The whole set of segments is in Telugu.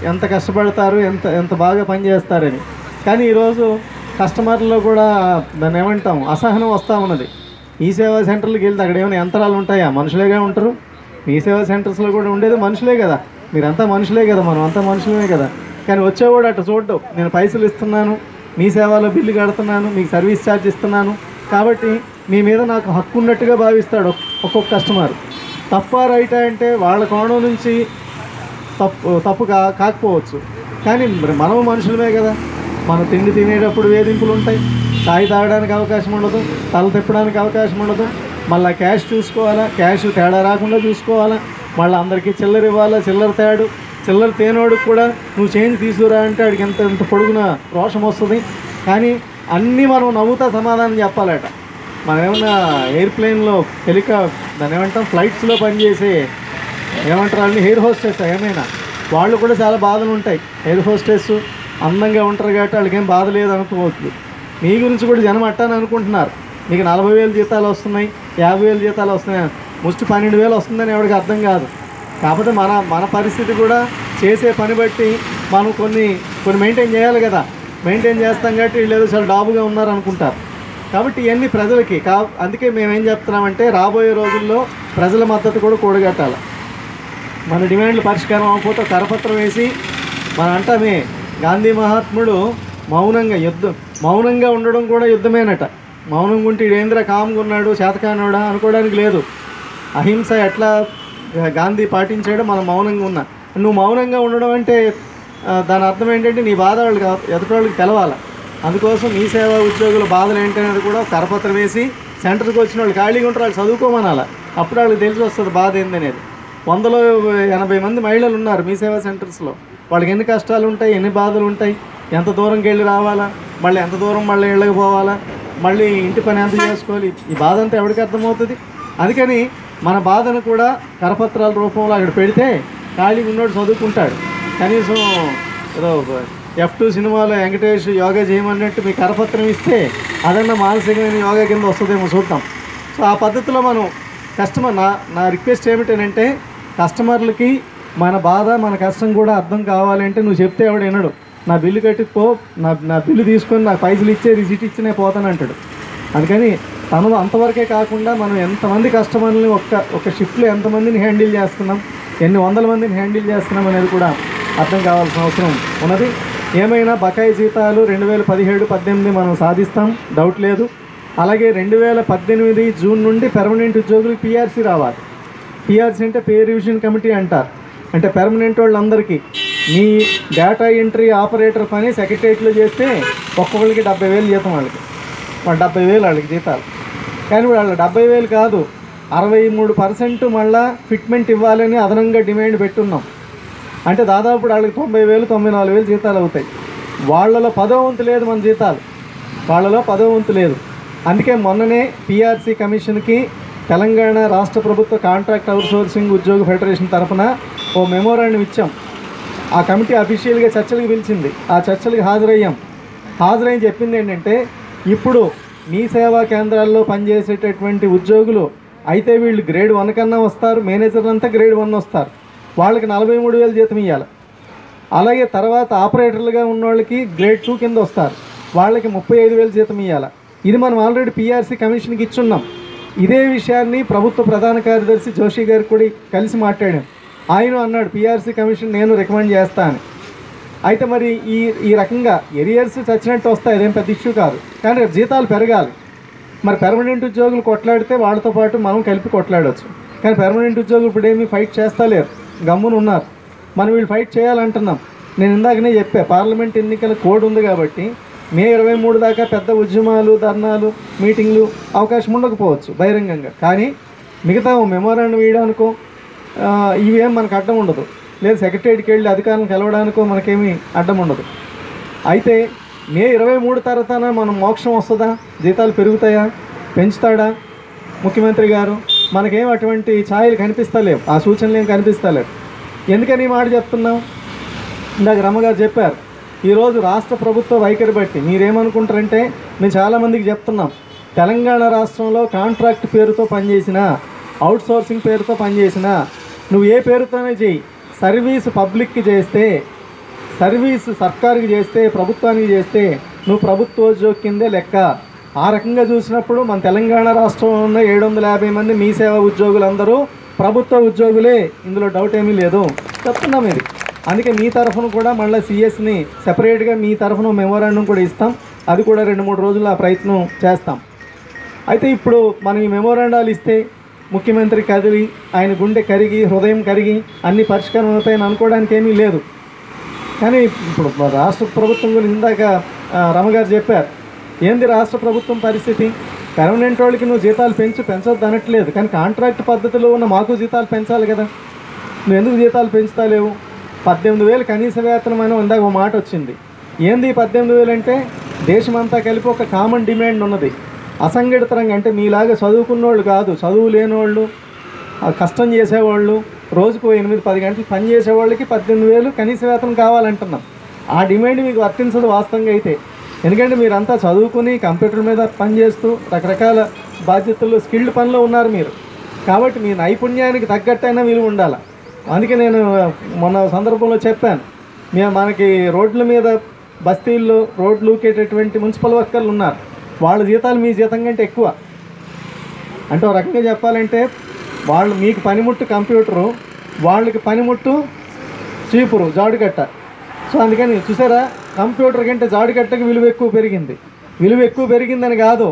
ఎంత కష్టపడతారు ఎంత ఎంత బాగా పనిచేస్తారని. కానీ ఈరోజు కస్టమర్లో కూడా దాన్ని ఏమంటాం అసహనం వస్తూ ఉన్నది ఈ సేవా సెంటర్లకు వెళ్తే అక్కడ ఏమైనా యంత్రాలు ఉంటాయా? మనుషులేగా ఉంటారు? మీ సేవా సెంటర్స్లో కూడా ఉండేది మనుషులే కదా. మీరంతా మనుషులే కదా మనం అంతా మనుషులమే కదా. కానీ వచ్చేవాడు అట్లా చూడడం. నేను పైసలు ఇస్తున్నాను మీ సేవలో బిల్లు కడుతున్నాను మీకు సర్వీస్ ఛార్జ్ ఇస్తున్నాను. కాబట్టి మీ మీద నాకు హక్కు ఉన్నట్టుగా భావిస్తాడు ఒక్కొక్క కస్టమర్. తప్ప రైటా అంటే వాళ్ళ కోణం నుంచి తప్పు తప్పు కా కాకపోవచ్చు. కానీ మనం మనుషులమే కదా. మనం తిండి తినేటప్పుడు వేధింపులు ఉంటాయి. తాగి తాగడానికి అవకాశం ఉండదు తల తిప్పడానికి అవకాశం ఉండదు. మళ్ళీ క్యాష్ చూసుకోవాలా క్యాష్ తేడా రాకుండా చూసుకోవాలా. మళ్ళీ అందరికీ చిల్లర ఇవ్వాలా చిల్లర తేడు. చిల్లర తేనోడికి కూడా నువ్వు చేంజ్ తీసుకురా అంటే ఆడికి ఎంత ఎంత పొడుగున రోషం వస్తుంది. కానీ అన్నీ మనం నవ్వుతా సమాధానం చెప్పాలట. మనం ఏమన్నా ఎయిర్ప్లేన్లో హెలికా దాన్ని ఏమంటాం ఫ్లైట్స్లో పనిచేసే ఏమంటారు అన్ని హెయిర్ హోస్టెస్ ఏమైనా? వాళ్ళు కూడా చాలా బాధలు ఉంటాయి. హెయిర్ హోస్టెస్ అందంగా ఉంటారు కాబట్టి వాళ్ళకి ఏం బాధ లేదు అనుకోవచ్చు మీ గురించి కూడా జనం అట్టాని అనుకుంటున్నారు. మీకు నలభై వేలు జీతాలు వస్తున్నాయి యాభై వేలు జీతాలు వస్తున్నాయి. ముష్టి పన్నెండు వేలు వస్తుందని ఎవరికి అర్థం కాదు. కాకపోతే మన మన పరిస్థితి కూడా చేసే పని బట్టి మనం కొన్ని కొన్ని మెయింటైన్ చేయాలి కదా. మెయింటైన్ చేస్తాం కాబట్టి వీళ్ళు ఏదో చాలా డాబుగా ఉన్నారు అనుకుంటారు కాబట్టి ఇవన్నీ ప్రజలకి కా అందుకే మేమేం చెప్తున్నామంటే రాబోయే రోజుల్లో ప్రజల మద్దతు కూడా కూడగట్టాలి. మన డిమాండ్లు పరిష్కారం అవ్వకపోతే కరపత్రం వేసి మన అంటామే గాంధీ మహాత్ముడు మౌనంగా యుద్ధం మౌనంగా ఉండడం కూడా యుద్ధమేనట. మౌనంగా ఉంటే ఏంద్ర కామ్గా ఉన్నాడు శాతకానుడా అనుకోవడానికి లేదు. అహింస ఎట్లా గాంధీ పాటించాడో మనం మౌనంగా ఉన్నా. నువ్వు మౌనంగా ఉండడం అంటే దాని అర్థం ఏంటంటే నీ బాధ వాళ్ళకి ఎదుటి వాళ్ళకి తెలవాలి. అందుకోసం మీ సేవా ఉద్యోగుల బాధలు ఏంటనేది కూడా కరపత్రం వేసి సెంటర్కి వచ్చిన వాళ్ళు ఖాళీగా ఉంటారు వాళ్ళు చదువుకోమనాల. అప్పుడు వాళ్ళకి తెలిసి వస్తుంది బాధ ఏందనేది. వందలో ఎనభై మంది మహిళలు ఉన్నారు మీ సేవా సెంటర్స్లో. వాళ్ళకి ఎన్ని కష్టాలు ఉంటాయి ఎన్ని బాధలు ఉంటాయి ఎంత దూరంకి వెళ్ళి రావాలా మళ్ళీ ఎంత దూరం మళ్ళీ ఇళ్ళకి పోవాలా మళ్ళీ ఇంటి పని ఎంత చేసుకోవాలి ఈ బాధ అంతా ఎవరికి అర్థమవుతుంది? అందుకని మన బాధను కూడా కరపత్రాల రూపంలో అక్కడ పెడితే ఖాళీ ఉన్నోడు చదువుకుంటాడు. కనీసం ఏదో ఎఫ్ టూ సినిమాలో వెంకటేష్ యోగా చేయమన్నట్టు మీ కరపత్రం ఇస్తే అదన్నా మానసికమైన యోగా కింద వస్తుందేమో చూద్దాం. సో ఆ పద్ధతిలో మనం కస్టమర్ నా నా రిక్వెస్ట్ ఏమిటంటే కస్టమర్లకి మన బాధ మన కష్టం కూడా అర్థం కావాలంటే నువ్వు చెప్తే ఎవడు వినడు. నా బిల్లు కట్టుకుపో నా నా బిల్లు తీసుకొని నాకు పైసలు ఇచ్చే రిసిట్ ఇచ్చినే పోతానంటాడు. అందుకని తను అంతవరకే కాకుండా మనం ఎంతమంది కస్టమర్ని ఒక్క ఒక షిఫ్ట్లో ఎంతమందిని హ్యాండిల్ చేస్తున్నాం ఎన్ని వందల మందిని హ్యాండిల్ చేస్తున్నాం అనేది కూడా అర్థం కావాల్సిన అవసరం ఉన్నది. ఏమైనా బకాయి జీతాలు రెండు వేల పదిహేడు పద్దెనిమిది మనం సాధిస్తాం డౌట్ లేదు. అలాగే రెండు వేల పద్దెనిమిది జూన్ నుండి పెర్మనెంట్ ఉద్యోగులు పిఆర్సీ రావాలి. పీఆర్సీ అంటే పే రివిజన్ కమిటీ అంటారు. అంటే పెర్మనెంట్ వాళ్ళందరికీ మీ డేటా ఎంట్రీ ఆపరేటర్ పని సెక్రటరియట్లో చేస్తే ఒక్కొక్కరికి డెబ్బై వేలు జీతం వాళ్ళకి. వాళ్ళ డెబ్బై వేలు వాళ్ళకి జీతాలు. కానీ వాళ్ళ డెబ్బై వేలు కాదు అరవై మూడు పర్సెంట్ మళ్ళా ఫిట్మెంట్ ఇవ్వాలని అదనంగా డిమాండ్ పెట్టున్నాం. అంటే దాదాపు వాళ్ళకి తొంభై వేలు తొంభై నాలుగు వేలు జీతాలు అవుతాయి. వాళ్ళలో పదో వంతు లేదు మన జీతాలు. వాళ్ళలో పదో వంతు లేదు. అందుకే మొన్ననే పిఆర్సీ కమిషన్కి తెలంగాణ రాష్ట్ర ప్రభుత్వ కాంట్రాక్ట్ అవుట్సోర్సింగ్ ఉద్యోగ ఫెడరేషన్ తరఫున ఓ మెమోరాండం ఇచ్చాం. ఆ కమిటీ అఫీషియల్గా చర్చలకు పిలిచింది. ఆ చర్చలకు హాజరయ్యాం. హాజరై చెప్పింది ఏంటంటే ఇప్పుడు మీ సేవా కేంద్రాల్లో పనిచేసేటటువంటి ఉద్యోగులు అయితే వీళ్ళు గ్రేడ్ వన్ కన్నా వస్తారు మేనేజర్లు అంతా గ్రేడ్ వన్ వస్తారు. వాళ్ళకి నలభై మూడు వేలు జీతం ఇవ్వాలి అలాగే తర్వాత ఆపరేటర్లుగా ఉన్న వాళ్ళకి గ్రేడ్ టూ కింద వస్తారు. వాళ్ళకి ముప్పై ఐదు వేలు జీతం ఇవ్వాలి ఇది మనం ఆల్రెడీ పీఆర్సీ కమిషన్కి ఇచ్చున్నాం. ఇదే విషయాన్ని ప్రభుత్వ ప్రధాన కార్యదర్శి జోషి గారు కూడా కలిసి మాట్లాడాం ఆయన అన్నాడు పిఆర్సీ కమిషన్ నేను రికమెండ్ చేస్తాను అని. అయితే మరి ఈ ఈ రకంగా ఎరియర్స్ చచ్చినట్టు వస్తాయి అదేం పెద్ద ఇష్యూ కాదు. కానీ రేపు జీతాలు పెరగాలి. మరి పెర్మనెంట్ ఉద్యోగులు కొట్లాడితే వాళ్ళతో పాటు మనం కలిపి కొట్లాడవచ్చు కానీ పెర్మనెంట్ ఉద్యోగులు ఇప్పుడు ఏమీ ఫైట్ చేస్తలేరు. గమ్మున ఉన్నారు. మనం వీళ్ళు ఫైట్ చేయాలంటున్నాం. నేను ఇందాకనే చెప్పా పార్లమెంట్ ఎన్నికల కోడ్ ఉంది కాబట్టి మే ఇరవై మూడు దాకా పెద్ద ఉద్యమాలు ధర్నాలు మీటింగ్లు అవకాశం ఉండకపోవచ్చు బహిరంగంగా. కానీ మిగతా మెమోరాండం వేయడానికో ఇవేం మనకు అడ్డం ఉండదు. లేదు సెక్రటరీకి వెళ్ళి అధికారులను కలవడానికో మనకేమీ అడ్డం ఉండదు. అయితే మే ఇరవై మూడు తర్వాతన మనం మోక్షం వస్తుందా? జీతాలు పెరుగుతాయా? పెంచుతాడా? ముఖ్యమంత్రి గారు మనకేం అటువంటి ఛాయలు కనిపిస్తలేవు. ఆ సూచనలు ఏం కనిపిస్తలేవు. ఎందుకని ఈ మాట చెప్తున్నాం? ఇందాక రమ్మగారు చెప్పారు ఈరోజు రాష్ట్ర ప్రభుత్వ వైఖరి బట్టి. మీరేమనుకుంటారంటే మేము చాలామందికి చెప్తున్నాం. తెలంగాణ రాష్ట్రంలో కాంట్రాక్ట్ పేరుతో పనిచేసిన అవుట్ సోర్సింగ్ పేరుతో పనిచేసిన నువ్వు ఏ పేరుతోనే చెయ్యి. సర్వీస్ పబ్లిక్కి చేస్తే సర్వీస్ సర్కారుకి చేస్తే ప్రభుత్వానికి చేస్తే నువ్వు ప్రభుత్వ కిందే లెక్క. ఆ రకంగా చూసినప్పుడు మన తెలంగాణ రాష్ట్రంలో ఉన్న ఏడు వందల యాభై మంది మీ సేవ ఉద్యోగులందరూ ప్రభుత్వ ఉద్యోగులే. ఇందులో డౌట్ ఏమీ లేదు. చెప్తున్నాం ఇది. అందుకే మీ తరఫున కూడా మళ్ళీ సిఎస్ని సెపరేట్గా మీ తరఫున మెమోరాండం కూడా ఇస్తాం. అది కూడా రెండు మూడు రోజులు ఆ ప్రయత్నం చేస్తాం. అయితే ఇప్పుడు మనం ఈ మెమోరాండాలు ఇస్తే ముఖ్యమంత్రి కదిలి ఆయన గుండె కరిగి హృదయం కరిగి అన్ని పరిష్కారం అవుతాయని అనుకోవడానికి ఏమీ లేదు. కానీ ఇప్పుడు రాష్ట్ర ప్రభుత్వం గురించి ఇందాక రమగారు చెప్పారు. ఏంది రాష్ట్ర ప్రభుత్వం పరిస్థితి? పర్మనెంట్ వాళ్ళకి నువ్వు జీతాలు పెంచు పెంచొద్దు అనట్లేదు. కానీ కాంట్రాక్ట్ పద్ధతిలో ఉన్న మాకు జీతాలు పెంచాలి కదా. నువ్వు ఎందుకు జీతాలు పెంచుతాలేవు? పద్దెనిమిది వేలు కనీస వేతనం అని ఇందాక ఒక మాట వచ్చింది. ఏంది పద్దెనిమిది వేలు అంటే? దేశమంతా కలిపి ఒక కామన్ డిమాండ్ ఉన్నది. అసంఘటిత రంగం అంటే మీలాగా చదువుకున్నోళ్ళు కాదు చదువు లేనోళ్ళు కష్టం చేసేవాళ్ళు రోజుకు ఎనిమిది పది గంటలు పని చేసేవాళ్ళకి పద్దెనిమిది వేలు కనీస వేతనం కావాలంటున్నాం. ఆ డిమాండ్ మీకు వర్తించదు వాస్తవంగా అయితే. ఎందుకంటే మీరంతా చదువుకుని కంప్యూటర్ మీద పనిచేస్తూ రకరకాల బాధ్యతలు స్కిల్డ్ పనిలో ఉన్నారు మీరు. కాబట్టి మీ నైపుణ్యానికి తగ్గట్టయినా విలువ ఉండాలి? అందుకే నేను మొన్న సందర్భంలో చెప్పాను. మేము మనకి రోడ్ల మీద బస్తీల్లో రోడ్లు ఊకేటటువంటి మున్సిపల్ వర్కర్లు ఉన్నారు. వాళ్ళ జీతాలు మీ జీతం కంటే ఎక్కువ. అంటే ఒక రకంగా చెప్పాలంటే వాళ్ళు మీకు పనిముట్టు కంప్యూటరు వాళ్ళకి పనిముట్టు చీపురు జాడుగట్ట సో అందుకని చూసారా కంప్యూటర్ కంటే జాడుగట్టకి విలువ ఎక్కువ పెరిగింది. విలువ ఎక్కువ పెరిగిందని కాదు.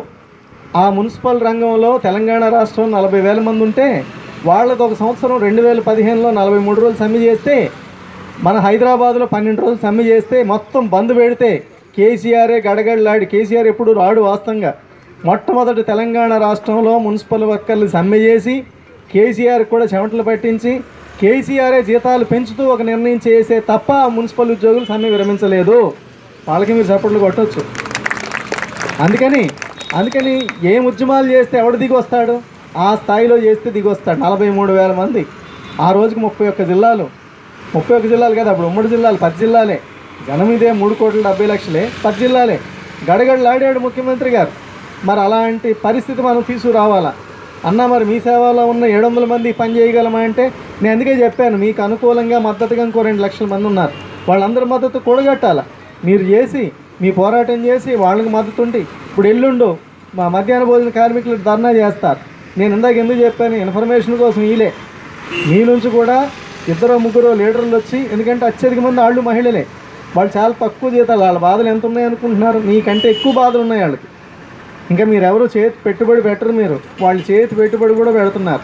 ఆ మున్సిపల్ రంగంలో తెలంగాణ రాష్ట్రం నలభై వేల మంది ఉంటే వాళ్ళది ఒక సంవత్సరం రెండు వేల పదిహేనులో నలభై మూడు రోజులు సమ్మె చేస్తే మన హైదరాబాద్లో పన్నెండు రోజులు సమ్మె చేస్తే మొత్తం బంద్ పెడితే కేసీఆరే గడగడలాడి కేసీఆర్ ఎప్పుడు రాడు వాస్తవంగా. మొట్టమొదటి తెలంగాణ రాష్ట్రంలో మున్సిపల్ వర్కర్లు సమ్మె చేసి కేసీఆర్ కూడా చెమటలు పట్టించి కేసీఆరే జీతాలు పెంచుతూ ఒక నిర్ణయం చేసే తప్ప మున్సిపల్ ఉద్యోగులు సమ్మె విరమించలేదు. వాళ్ళకి మీరు సపోర్ట్లు కొట్టచ్చు. అందుకని అందుకని ఏం ఉద్యమాలు చేస్తే ఎవడు దిగి వస్తాడు ఆ స్థాయిలో చేస్తే దిగి వస్తాడు నలభై మూడు వేల మంది. ఆ రోజుకి ముప్పై ఒక్క జిల్లాలు. ముప్పై ఒక్క జిల్లాలు కదా అప్పుడు ఉమ్మడి జిల్లాలు పది జిల్లాలే. జనం మూడు కోట్ల డెబ్బై లక్షలే పది జిల్లాలే గడగడలాడాడు ముఖ్యమంత్రి గారు. మరి అలాంటి పరిస్థితి మనం తీసుకురావాలా? అన్న మరి మీ సేవలో ఉన్న ఏడు వందల మంది పని చేయగలమా అంటే నేను అందుకే చెప్పాను మీకు అనుకూలంగా మద్దతుగా ఇంకో రెండు లక్షల మంది ఉన్నారు. వాళ్ళందరి మద్దతు కూడగట్టాల? మీరు చేసి మీ పోరాటం చేసి వాళ్ళకి మద్దతు ఉండి ఇప్పుడు ఎల్లుండు మా మధ్యాహ్న భోజన కార్మికులు ధర్నా చేస్తారు. నేను ఇందాక ఎందుకు చెప్పాను? ఇన్ఫర్మేషన్ కోసం వీలే. మీ నుంచి కూడా ఇద్దరు ముగ్గురు లీడర్లు వచ్చి ఎందుకంటే అత్యధిక మంది వాళ్ళు మహిళలే. వాళ్ళు చాలా తక్కువ జీతాలు వాళ్ళ బాధలు ఎంత ఉన్నాయి అనుకుంటున్నారు? మీకంటే ఎక్కువ బాధలు ఉన్నాయి వాళ్ళకి. ఇంకా మీరెవరు చేతి పెట్టుబడి పెట్టరు మీరు. వాళ్ళు చేతి పెట్టుబడి కూడా పెడుతున్నారు.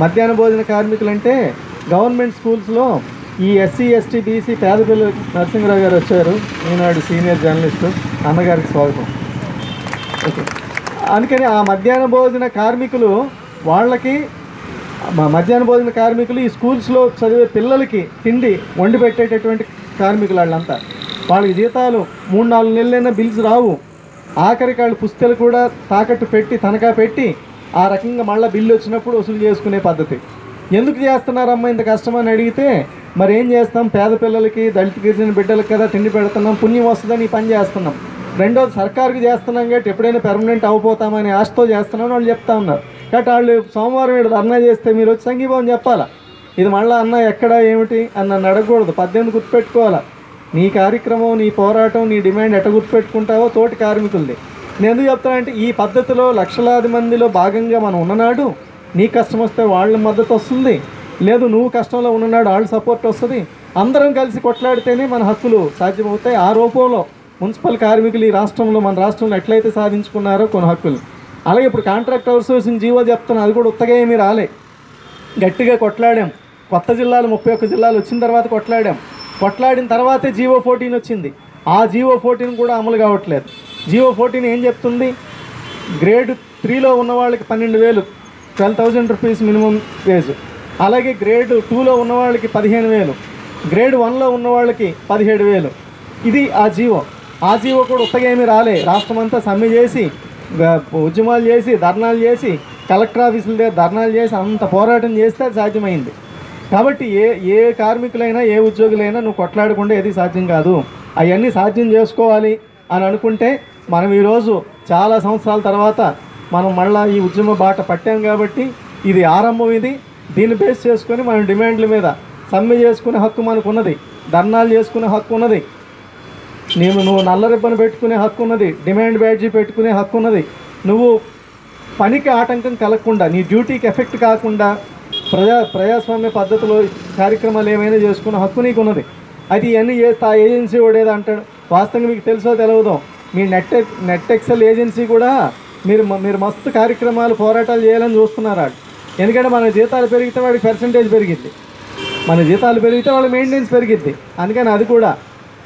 మధ్యాహ్న భోజన కార్మికులు అంటే గవర్నమెంట్ స్కూల్స్లో ఈ ఎస్సీ ఎస్టీ బీసీ పేద పిల్లలు నరసింహరావు గారు వచ్చారు. Eenadu senior journalist. అన్నగారికి స్వాగతం. ఓకే. అందుకని ఆ మధ్యాహ్న భోజన కార్మికులు వాళ్ళకి మధ్యాహ్న భోజన కార్మికులు ఈ స్కూల్స్లో చదివే పిల్లలకి తిండి వండి పెట్టేటటువంటి కార్మికులు వాళ్ళంతా వాళ్ళకి జీతాలు మూడు నాలుగు నెలలైనా బిల్స్ రావు. ఆఖరికి వాళ్ళు పుస్తలు కూడా తాకట్టు పెట్టి తనఖా పెట్టి ఆ రకంగా మళ్ళీ బిల్లు వచ్చినప్పుడు వసూలు చేసుకునే పద్ధతి. ఎందుకు చేస్తున్నారమ్మా ఇంత కష్టం అని అడిగితే మరి ఏం చేస్తాం? పేద పిల్లలకి దళిత గిరిజన బిడ్డలకు కదా తిండి పెడుతున్నాం పుణ్యం వస్తుందని పని చేస్తున్నాం. రెండోది సర్కారుకి చేస్తున్నాం కాబట్టి ఎప్పుడైనా పెర్మనెంట్ అయిపోతామని ఆశతో చేస్తున్నామని వాళ్ళు చెప్తా ఉన్నారు. కాబట్టి వాళ్ళు సోమవారం ఇక్కడ ధర్నా చేస్తే మీరు వచ్చి సంఘీభావం చెప్పాలా? ఇది మళ్ళీ అన్న ఎక్కడ ఏమిటి అని నన్ను అడగకూడదు. పద్దెనిమిది గుర్తుపెట్టుకోవాలా? నీ కార్యక్రమం నీ పోరాటం నీ డిమాండ్ ఎట్ట గుర్తుపెట్టుకుంటావో తోటి కార్మికులది. నేను ఎందుకు చెప్తానంటే ఈ పద్ధతిలో లక్షలాది మందిలో భాగంగా మనం ఉన్ననాడు నీ కష్టం వస్తే వాళ్ళ మద్దతు వస్తుంది. లేదు నువ్వు కష్టంలో ఉన్ననాడు వాళ్ళ సపోర్ట్ వస్తుంది. అందరం కలిసి కొట్లాడితేనే మన హక్కులు సాధ్యమవుతాయి. ఆ రూపంలో మున్సిపల్ కార్మికులు ఈ రాష్ట్రంలో మన రాష్ట్రంలో ఎట్లయితే సాధించుకున్నారో కొన్ని హక్కులు. అలాగే ఇప్పుడు కాంట్రాక్ట్ అవుట్సోర్సింగ్ జీవో చెప్తున్నా అది కూడా ఉత్తగా ఏమీ రాలే. గట్టిగా కొట్లాడాం. కొత్త జిల్లాలు ముప్పై ఒక్క జిల్లాలు వచ్చిన తర్వాత కొట్లాడాం. కొట్లాడిన తర్వాతే జీవో ఫోర్టీన్ వచ్చింది. ఆ జీవో ఫోర్టీన్ కూడా అమలు కావట్లేదు. జీవో ఫోర్టీన్ ఏం చెప్తుంది? గ్రేడ్ త్రీలో ఉన్న వాళ్ళకి పన్నెండు వేలు twelve thousand rupees minimum wage. అలాగే గ్రేడ్ టూలో ఉన్న వాళ్ళకి పదిహేను వేలు గ్రేడ్ వన్లో ఉన్న వాళ్ళకి పదిహేడు వేలు. ఇది ఆ జీవో ఆ జీవో కూడా ఉత్తగా ఏమీ రాలే. రాష్ట్రం అంతా సమ్మె చేసి ఉద్యమాలు చేసి ధర్నాలు చేసి కలెక్టర్ ఆఫీసుల దగ్గర ధర్నాలు చేసి అంత పోరాటం చేస్తే సాధ్యమైంది. కాబట్టి ఏ ఏ కార్మికులైనా ఏ ఉద్యోగులైనా నువ్వు కొట్లాడకుండా ఏది సాధ్యం కాదు. అవన్నీ సాధ్యం చేసుకోవాలి అని అనుకుంటే మనం ఈరోజు చాలా సంవత్సరాల తర్వాత మనం మళ్ళా ఈ ఉద్యమ బాట పట్టాం కాబట్టి ఇది ఆరంభం ఇది. దీన్ని బేస్ చేసుకొని మనం డిమాండ్ల మీద సమ్మె చేసుకునే హక్కు మనకు ఉన్నది. ధర్నాలు చేసుకునే హక్కు ఉన్నది. నేను నువ్వు నల్ల రిబ్బన్ పెట్టుకునే హక్కు ఉన్నది. డిమాండ్ బ్యాడ్జీ పెట్టుకునే హక్కు ఉన్నది. నువ్వు పనికి ఆటంకం కలగకుండా నీ డ్యూటీకి ఎఫెక్ట్ కాకుండా ప్రజా ప్రజాస్వామ్య పద్ధతిలో కార్యక్రమాలు ఏమైనా చేసుకున్న హక్కు నీకు ఉన్నది అది ఇవన్నీ చేస్తే ఆ ఏజెన్సీ వాడేదో అంటాడు. వాస్తవంగా మీకు తెలుసో తెలవదు మీ నెట్ నెట్ ఎక్సెల్ ఏజెన్సీ కూడా మీరు మీరు మస్తు కార్యక్రమాలు పోరాటాలు చేయాలని చూస్తున్నారు ఎందుకంటే మన జీతాలు పెరిగితే వాడికి పర్సంటేజ్ పెరిగిద్ది. మన జీతాలు పెరిగితే వాళ్ళ మెయింటెనెన్స్ పెరిగిద్ది. అందుకని అది కూడా.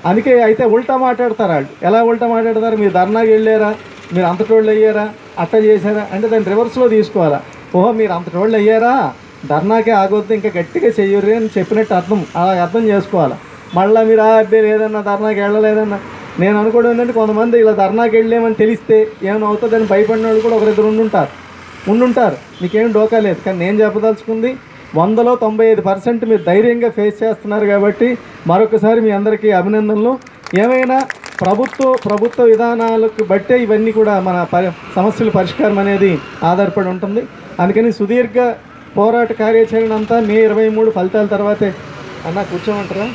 అందుకే అయితే ఉల్టా మాట్లాడతారు వాళ్ళు ఎలా ఉల్టా మాట్లాడతారు? మీరు ధర్నాకి వెళ్ళారా? మీరు అంతటోళ్ళు అయ్యారా? అట్ట చేశారా? అంటే దాన్ని రివర్స్లో తీసుకోవాలా. ఓహో మీరు అంతటోళ్ళు అయ్యారా? ధర్నాకే ఆగొద్దు ఇంకా గట్టిగా చెయ్యరు అని చెప్పినట్టు అర్థం అలా అర్థం చేసుకోవాలి. మళ్ళీ మీరు ఆ అబ్బాయి లేదన్నా ధర్నాకి వెళ్ళలేదన్నా. నేను అనుకోవడం ఏంటంటే కొంతమంది ఇలా ధర్నాకి వెళ్ళలేమని తెలిస్తే ఏమైనా అవుతుందని భయపడిన వాళ్ళు కూడా ఒకరిద్దరు ఉండుంటారు. ఉండుంటారు. మీకేం డోకా లేదు. కానీ నేను చెప్పదలుచుకుంది వందలో తొంభై ఐదు పర్సెంట్ మీరు ధైర్యంగా ఫేస్ చేస్తున్నారు కాబట్టి మరొకసారి మీ అందరికీ అభినందనలు. ఏమైనా ప్రభుత్వ ప్రభుత్వ విధానాలకు బట్టే ఇవన్నీ కూడా మన పరి సమస్యల పరిష్కారం అనేది ఆధారపడి ఉంటుంది. అందుకని సుదీర్ఘ పోరాట కార్యాచరణ అంతా మే ఇరవై మూడు ఫలితాల తర్వాతే. అన్న కూర్చోమంటారా?